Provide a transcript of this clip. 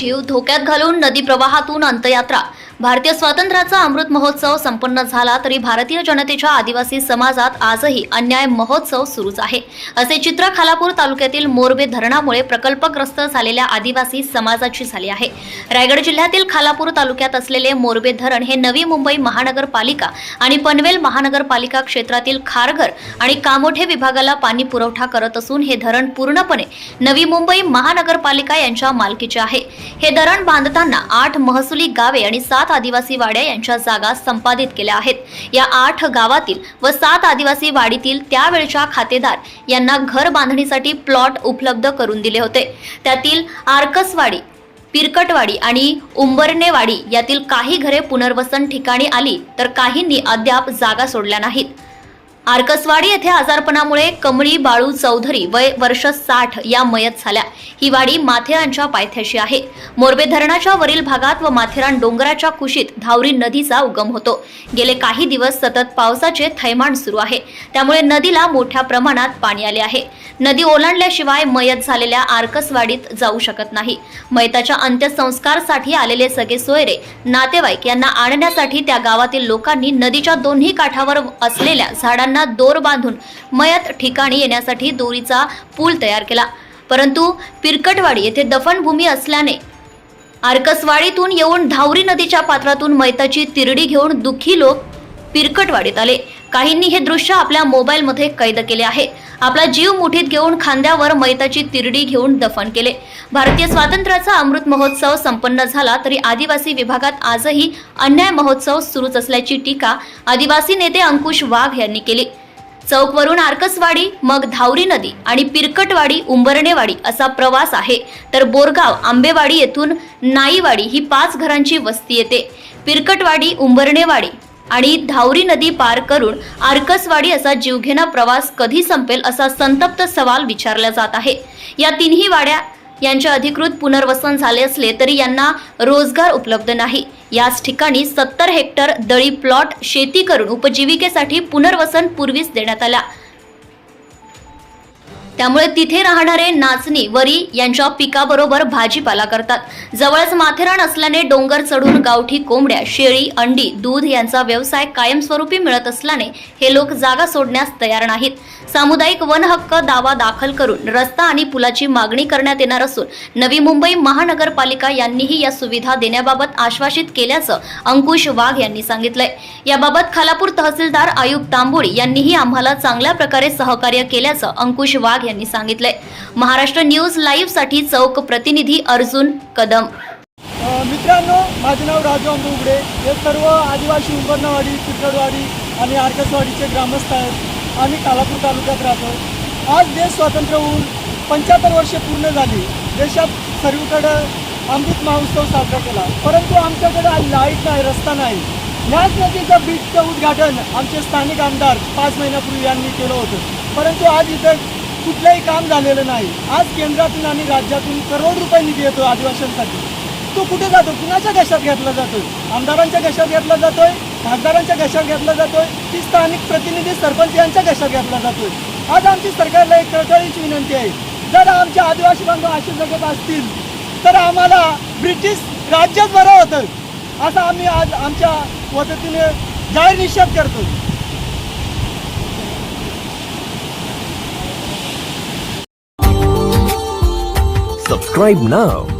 जीव धोक्यात घालून नदी प्रवाहातून अंतयात्रा भारतीय स्वातंत्र्याचा अमृत महोत्सव संपन्न झाला तरी भारतीय जनतेच्या आदिवासी समाजात आजही अन्याय महोत्सव सुरूच आहे. असे चित्र खालापूर तालुक्यातील मोरबे धरणामुळे प्रकल्पग्रस्त झालेल्या आदिवासी समाजाची झाली आहे. रायगड जिल्ह्यातील खालापूर तालुक्यात असलेले मोरबे धरण हे नवी मुंबई महानगरपालिका आणि पनवेल महानगरपालिका क्षेत्रातील खारघर आणि कामोठे विभागाला पाणी पुरवठा करत असून हे धरण पूर्णपणे नवी मुंबई महानगरपालिका यांच्या मालकीचे आहे. हे धरण बांधताना आठ महसुली गावे आणि सात आदिवासी वाड्या यांच्या जागा संपादित केल्या आहेत. या आठ गावातील व सात आदिवासी वाडीतील त्यावेळच्या खातेदार यांना घर बांधणीसाठी प्लॉट उपलब्ध करून दिले होते. त्यातील आर्कसवाडी पिरकटवाडी आणि उंबरणेवाडी यातील काही घरे पुनर्वसन ठिकाणी आली तर काहींनी अद्याप जागा सोडल्या नाहीत. आर्कसवाडी येथे आजारपणामुळे कमळी बाळू चौधरी वय वर्ष साठ या मयत झाल्या. ही वाडी माथेरानच्या पायथ्याशी आहे. मोरबे धरणाच्या वरील भागात व माथेरान डोंगराच्या कुशीत धावरी नदीचा उगम होतो. गेले काही दिवस सतत पावसाचे थैमान सुरू आहे. त्यामुळे नदीला मोठ्या प्रमाणात पाणी आले आहे. नदी ओलांडल्याशिवाय मयत झालेल्या आर्कसवाडीत जाऊ शकत नाही. मयताच्या अंत्यसंस्कारसाठी आलेले सगळे सोयरे नातेवाईक यांना आणण्यासाठी त्या गावातील लोकांनी नदीच्या दोन्ही काठावर असलेल्या झाडांना दोर बांधून मयत ठिकाणी येण्यासाठी दोरीचा पूल तयार केला. परंतु पिरकटवाडी येथे दफनभूमी असल्याने आर्कसवाडीतून येऊन धावरी नदीच्या पात्रातून मैताची तिरडी घेऊन दुःखी लोक पिरकटवाडीत आले. काहींनी हे दृश्य आपल्या मोबाईलमध्ये कैद केले आहे. आपला जीव मुठीत घेऊन खांद्यावर मैताची तिरडी घेऊन दफन केले. भारतीय स्वातंत्र्याचा अमृत महोत्सव संपन्न झाला तरी आदिवासी विभागात आजही अन्याय महोत्सव सुरूच असल्याची टीका आदिवासी नेते अंकुश वाघ यांनी केली. चौकवरून आर्कसवाडी मग धावरी नदी आणि पिरकटवाडी उंबरणेवाडी असा प्रवास आहे. तर बोरगाव आंबेवाडी येथून नाईवाडी ही पाच घरांची वस्ती येते. पिरकटवाडी उंबरणेवाडी आणि धावरी नदी पार करून आरकसवाडी असा जीवघेणा प्रवास कधी संपेल असा संतप्त सवाल विचारला जात आहे. या तिन्ही वाड्या यांचे अधिकृत पुनर्वसन झाले असले तरी यांना रोजगार उपलब्ध नाही. याच ठिकाणी सत्तर हेक्टर दळी प्लॉट शेती करून उपजीविकेसाठी पुनर्वसन पूर्वीच देण्यात आला. त्यामुळे तिथे राहणारे नाचणी वरी यांच्या पिकाबरोबर भाजीपाला करतात. जवळच माथेरान असल्याने डोंगर चढून गावठी कोंबड्या शेळी अंडी दूध यांचा व्यवसाय कायमस्वरूपी मिळत असल्याने हे लोक जागा सोडण्यास तयार नाहीत. सामुदायिक वन हक्क दावा दाखल करून रस्ता आणि पुलाची मागणी करण्यात येणार असून नवी मुंबई महानगरपालिका यांनीही या सुविधा देण्याबाबत आश्वासित केल्याचं अंकुश वाघ यांनी सांगितलंय. याबाबत खालापूर तहसीलदार आयुक्त तांबोळी यांनीही आम्हाला चांगल्या प्रकारे सहकार्य केल्याचं अंकुश वाघ यांनी सांगितलंय. महाराष्ट्र न्यूज लाईव्हसाठी चौक प्रतिनिधी अर्जुन कदम. मित्रांनो माझं नाव राजू आंबुगडे हे सर्व आदिवासी उंबरनावाडी चित्रडवाडी आणि आरकसवाडीचे ग्रामस्थ आहेत. आम्ही कालापूर तालुक्यात राहतो. आज देश स्वातंत्र्य होऊन पंच्याहत्तर वर्षे पूर्ण झाली. देशात सर्वीकडं अमृत महोत्सव साजरा केला. परंतु आमच्याकडे आज लाइट नाही रस्ता नाही. ह्याच नदीचं बीचचं उद्घाटन आमचे स्थानिक आमदार पाच महिन्यापूर्वी यांनी केलं होतं. परंतु आज इथं कुठलंही काम झालेलं नाही. आज केंद्रातून आणि राज्यातून करोड रुपये निधी येतो आदिवासींसाठी. तो कुठे जातो? कुणाच्या घशात घेतला जातोय? आमदारांच्या घशात घेतला जातोय? खासदारांच्या घशात घेतला जातोय? की स्थानिक प्रतिनिधी सरपंच यांच्या घशात घेतला जातोय? आज आमची सरकारला एक कळकळीची विनंती आहे. जर आमच्या आदिवासी बांधव असे जगत असतील तर आम्हाला ब्रिटिश राज्यच बरं होतं. असं आम्ही आज आमच्या पद्धतीने जाहीर निषेध करतो Subscribe नाव